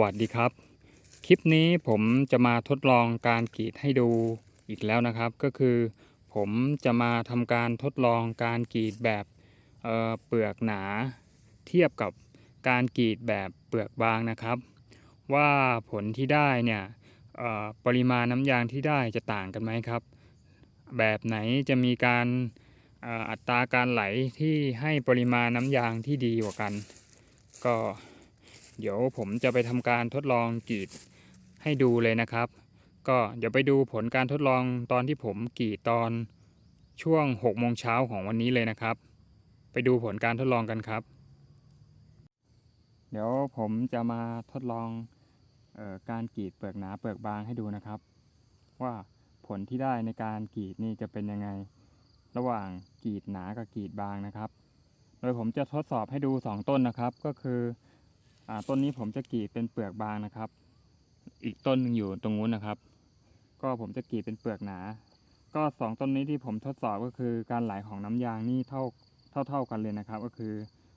วัสดีครับ คลิปนี้ผมจะมาทดลองการกรีดให้ดูอีกแล้วนะครับ ก็คือผมจะมาทำการทดลองการกรีดแบบเเปลือกหนา เทียบกับการกรีดแบบเปลือกบางนะครับ ว่าผลที่ได้เนี่ยปริมาณน้ำยางที่ได้จะต่างกันไหมครับ แบบไหนจะมีการอออัตราการไหลที่ให้ปริมาณน้ำยางที่ดีกว่ากัน ก็ เดี๋ยวผมจะไปทำการทดลองกรีดให้ดูเลยนะครับ ก็เดี๋ยวไปดูผลการทดลองตอนที่ผมกรีดตอนช่วง6โมงเช้าของวันนี้เลยนะครับ ไปดูผลการทดลองกันครับ เดี๋ยวผมจะมาทดลองออการกรีดเปลือกหนาเปลือกบางให้ดูนะครับ ว่าผลที่ได้ในการกรีดนี่จะเป็นยังไง ระหว่างกรีดหนากับกรีดบางนะครับ โดยผมจะทดสอบให้ดู 2 ต้นนะครับก็คือ ต้นนี้ผมจะกรีดเป็นเปลือกบางนะครับ อีกต้นหนึ่งอยู่ตรงนู้นนะครับ ก็ผมจะกรีดเป็นเปลือกหนา ก็สองต้นนี้ที่ผมทดสอบก็คือการไหลของน้ำยางนี่เท่าเท่าเท่ากันเลยนะครับ ก็คือ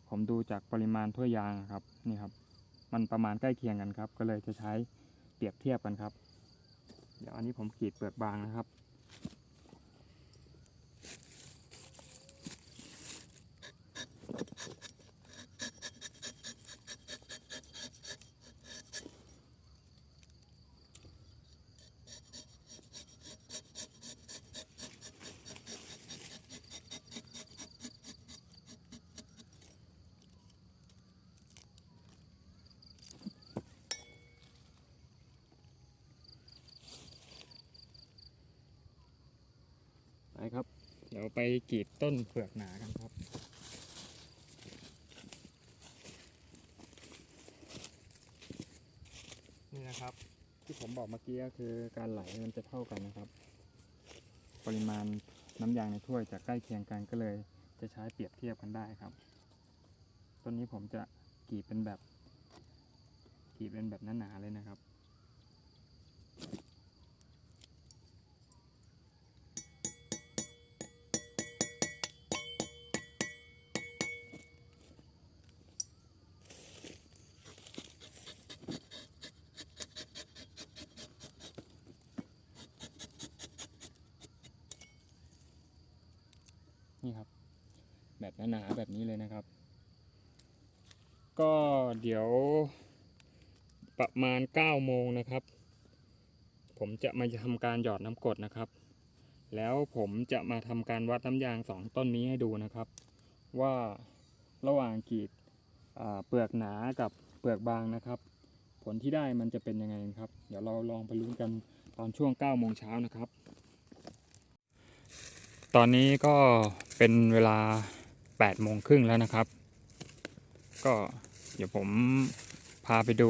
ผมดูจากปริมาณถ้วยยางครับนี่ครับ มันประมาณใกล้เคียงกันครับ ก็เลยจะใช้เปรียบเทียบกันครับ เดี๋ยวอันนี้ผมกรีดเปลือกบางนะครับ ครับ เดี๋ยวไปกรีดต้นเปลือกหนากันครับนี่นะครับ ที่ผมบอกเมื่อกี้ก็คือการไหลมันจะเท่ากันนะครับ ปริมาณน้ำยางในถ้วยจะใกล้เคียงกันก็เลย จะใช้เปรียบเทียบกันได้ครับต้นนี้ผมจะกรีดเป็นแบบกรีดเป็นแบบหนาๆเลยนะครับ หนาๆแบบนี้เลยนะครับ ก็เดี๋ยวประมาณ9โมงนะครับ ผมจะมาทำการหยอดน้ำกรดนะครับ แล้วผมจะมาทำการวัดน้ำยางสองต้นนี้ให้ดูนะครับ ว่าระหว่างกรีดเปลือกหนากับเปลือกบางนะครับ ผลที่ได้มันจะเป็นยังไงครับ เดี๋ยวเราลองไปลุ้นกันตอนช่วง9โมงเช้านะครับ ตอนนี้ก็เป็นเวลา 8โมงครึ่งแล้วนะครับ ก็เดี๋ยวผมพาไปดู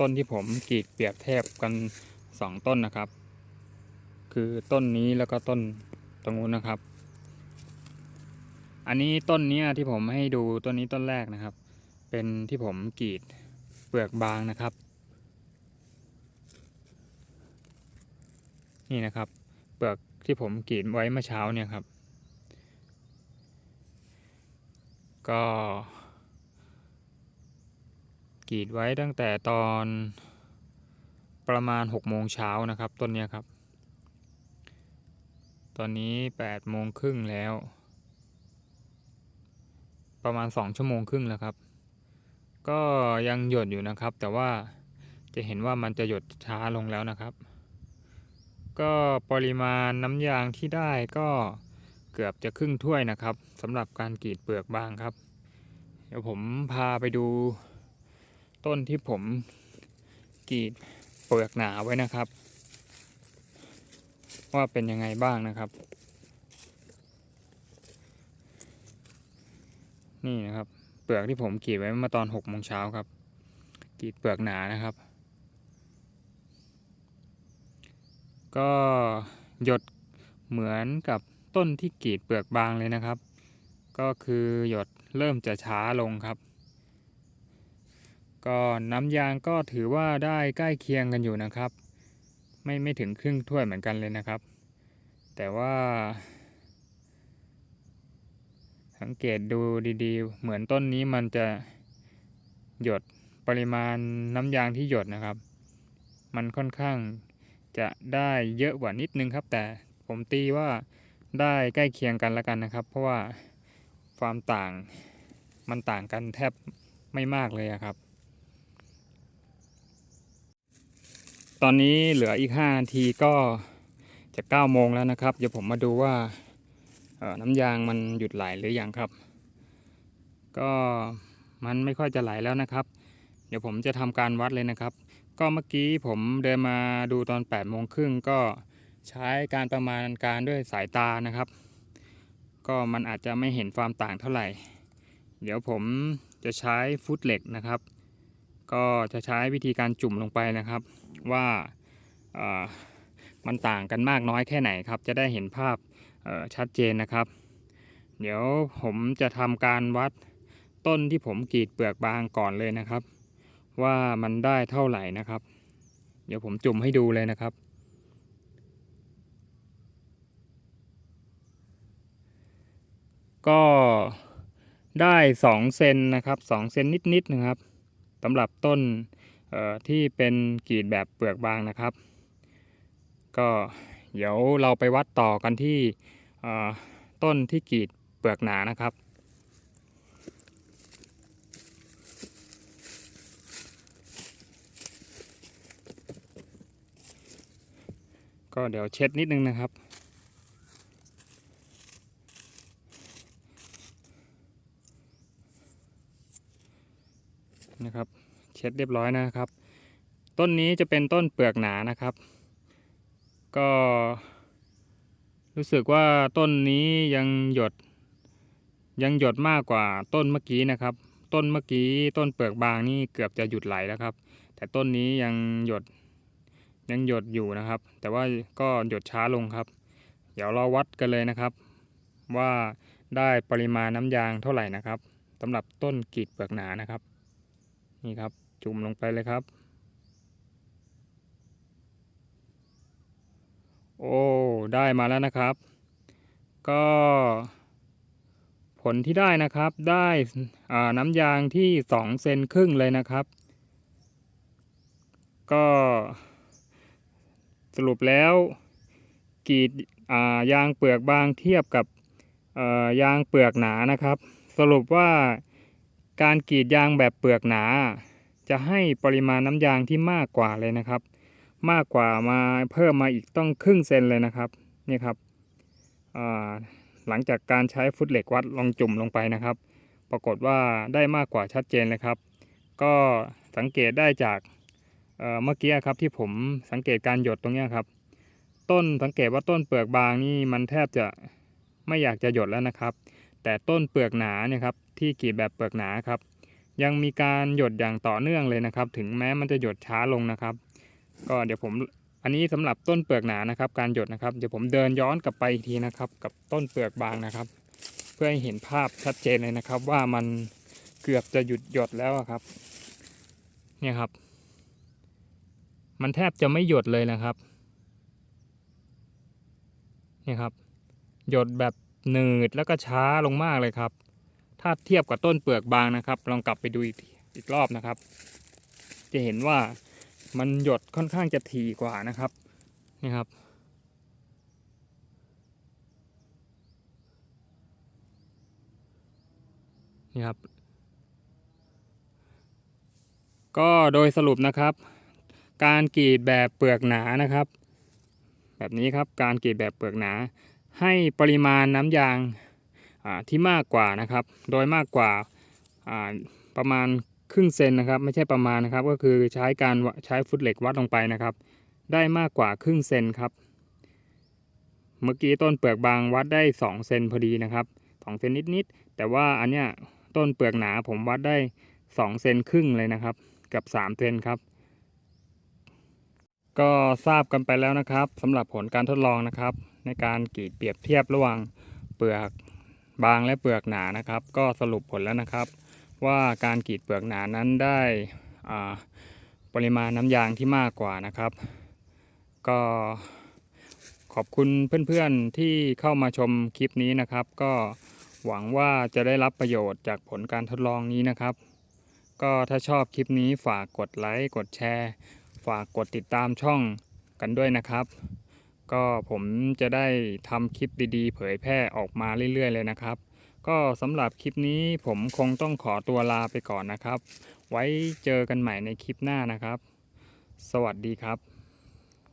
ต้นที่ผมกรีดเปรียบเทียบกัน2ต้นนะครับ คือต้นนี้แล้วก็ต้นตรงนู้นนะครับ อันนี้ต้นนี้ที่ผมให้ดูต้นนี้ต้นแรกนะครับ เป็นที่ผมกรีดเปลือกบางนะครับ นี่นะครับ เปลือกที่ผมกรีดไว้เมื่อเช้าเนี่ยครับ ก็กรีดไว้ตั้งแต่ตอนประมาณ6โมงเช้านะครับต้นนี้ครับ ตอนนี้8โมงครึ่งแล้ว ประมาณ 2 ชั่วโมงครึ่งแล้วครับ ก็ยังหยดอยู่นะครับ แต่ว่าจะเห็นว่ามันจะหยดช้าลงแล้วนะครับ ก็ปริมาณน้ำยางที่ได้ก็ เกือบจะครึ่งถ้วยนะครับสำหรับการกรีดเปลือกบางครับ เดี๋ยวผมพาไปดูต้นที่ผมกรีดเปลือกหนาไว้นะครับ ว่าเป็นยังไงบ้างนะครับ นี่นะครับ เปลือกที่ผมกรีดไว้เมื่อตอน6โมงเช้าครับกรีดเปลือกหนานะครับ ก็หยดเหมือนกับ ต้นที่กรีดเปลือกบางเลยนะครับ ก็คือหยดเริ่มจะช้าลงครับ ก็น้ำยางก็ถือว่าได้ใกล้เคียงกันอยู่นะครับ ไม่ไม่ถึงครึ่งถ้วยเหมือนกันเลยนะครับ แต่ว่า สังเกตดูดีๆ เหมือนต้นนี้มันจะหยดปริมาณน้ำยางที่หยดนะครับ มันค่อนข้างจะได้เยอะกว่านิดนึงครับ แต่ผมตีว่า ได้ใกล้เคียงกันแล้วกันนะครับ เพราะว่าความต่างมันต่างกันแทบไม่มากเลยครับ ตอนนี้เหลืออีก5นาทีก็จะ9โมงแล้วนะครับ เดี๋ยวผมมาดูว่าน้ำยางมันหยุดไหลหรืออยังครับ ก็มันไม่ค่อยจะไหลแล้วนะครับ เดี๋ยวผมจะทำการวัดเลยนะครับ ก็เมื่อกี้ผมเดินมาดูตอน8โมงครึ่งก็ ใช้การประมาณการด้วยสายตานะครับ ก็มันอาจจะไม่เห็นความต่างเท่าไหร่ เดี๋ยวผมจะใช้ฟุตเหล็กนะครับ ก็จะใช้วิธีการจุ่มลงไปนะครับ ว่าอ่อมันต่างกันมากน้อยแค่ไหนครับ จะได้เห็นภาพชัดเจนนะครับ เดี๋ยวผมจะทำการวัดต้นที่ผมกรีดเปลือกบางก่อนเลยนะครับ ว่ามันได้เท่าไหร่นะครับ เดี๋ยวผมจุ่มให้ดูเลยนะครับ ก็ได้2เซนนะครับ2เซนนิดๆนะครับสำหรับต้นที่เป็นกีดแบบเปลือกบางนะครับ ก็เดี๋ยวเราไปวัดต่อกันที่ต้นที่กีดเปลือกหนานะครับก็เดี๋ยวเช็ดนิดนึงนะครับ นะครับ เช็ดเรียบร้อยนะครับ ต้นนี้จะเป็นต้นเปลือกหนานะครับ ก็ รู้สึกว่าต้นนี้ยังหยด ยังหยดมากกว่าต้นเมื่อกี้นะครับ ต้นเมื่อกี้ต้นเปลือกบางนี่เกือบจะหยุดไหลแล้วครับ แต่ต้นนี้ยังหยดยังหยดอยู่นะครับ แต่ว่าก็หยดช้าลงครับ เดี๋ยวเราวัดกันเลยนะครับ ว่าได้ปริมาณน้ำยางเท่าไหร่นะครับสำหรับต้นกีดเปลือกหนานะครับ นี่ครับ จุ่มลงไปเลยครับ โอ้ ได้มาแล้วนะครับ ก็ ผลที่ได้นะครับ ได้น้ำยางที่2เซนครึ่งเลยนะครับ ก็สรุปแล้วกรีดยางเปลือกบางเทียบกับยางเปลือกหนานะครับ สรุปว่า การกรีดยางแบบเปลือกหนา จะให้ปริมาณน้ำยางที่มากกว่าเลยนะครับ มากกว่ามาเพิ่มมาอีกต้องครึ่งเซนเลยนะครับนี่ครับหลังจากการใช้ฟุตเหล็กวัดลองจุ่มลงไปนะครับ ปรากฏว่าได้มากกว่าชัดเจนเลยครับ ก็สังเกตได้จากเมื่อกี้ครับที่ผมสังเกตการหยดตรงนี้ครับ ต้นสังเกตว่าต้นเปลือกบางนี่มันแทบจะไม่อยากจะหยดแล้วนะครับ แต่ต้นเปลือกหนาเนี่ยครับ ที่กรีดแบบเปลือกหนาครับ ยังมีการหยดอย่างต่อเนื่องเลยนะครับ ถึงแม้มันจะหยดช้าลงนะครับ ก็เดี๋ยวผมอันนี้สำหรับต้นเปลือกหนานะครับ การหยดนะครับเดี๋ยวผมเดินย้อนกลับไปอีกทีนะครับ กับต้นเปลือกบางนะครับ เพื่อให้เห็นภาพชัดเจนเลยนะครับ ว่ามันเกือบจะหยุดหยดแล้วครับ เนี่ยครับ มันแทบจะไม่หยดเลยนะครับเนี่ยครับ หยดแบบหนืดแล้วก็ช้าลงมากเลยครับ ถ้าเทียบกับต้นเปลือกบางนะครับ ลองกลับไปดูอีกอีกรอบนะครับ จะเห็นว่ามันหยดค่อนข้างจะถี่กว่านะครับนี่ครับ นี่ครับ ก็โดยสรุปนะครับ การกรีดแบบเปลือกหนานะครับ แบบนี้ครับการกรีดแบบเปลือกหนา ให้ปริมาณน้ำยาง ที่มากกว่านะครับ โดยมากกว่าประมาณครึ่งเซนนะครับ ไม่ใช่ประมาณนะครับ ก็คือใช้การใช้ฟุตเหล็กวัดลงไปนะครับ ได้มากกว่าครึ่งเซนครับ เมื่อกี้ต้นเปลือกบางวัดได้ 2 เซนพอดีนะครับ2เซนนิดๆแต่ว่าอันเนี้ยต้นเปลือกหนาผมวัดได้ 2 เซนครึ่งเลยนะครับ กับ 3 เซนครับ ก็ทราบกันไปแล้วนะครับสำหรับผลการทดลองนะครับ ในการกรีดเปรียบเทียบระหว่างเปลือก บางและเปลือกหนานะครับ ก็สรุปผลแล้วนะครับ ว่าการกรีดเปลือกหนานั้นได้อ่าปริมาณน้ำยางที่มากกว่านะครับ ก็ขอบคุณเพื่อนๆที่เข้ามาชมคลิปนี้นะครับ ก็หวังว่าจะได้รับประโยชน์จากผลการทดลองนี้นะครับ ก็ถ้าชอบคลิปนี้ฝากกดไลค์กดแชร์ ฝากกดติดตามช่องกันด้วยนะครับ ก็ผมจะได้ทำคลิปดีๆ เผยแพร่ออกมาเรื่อยๆ เลยนะครับ ก็สำหรับคลิปนี้ผมคงต้องขอตัวลาไปก่อนนะครับ ไว้เจอกันใหม่ในคลิปหน้านะครับ สวัสดีครับ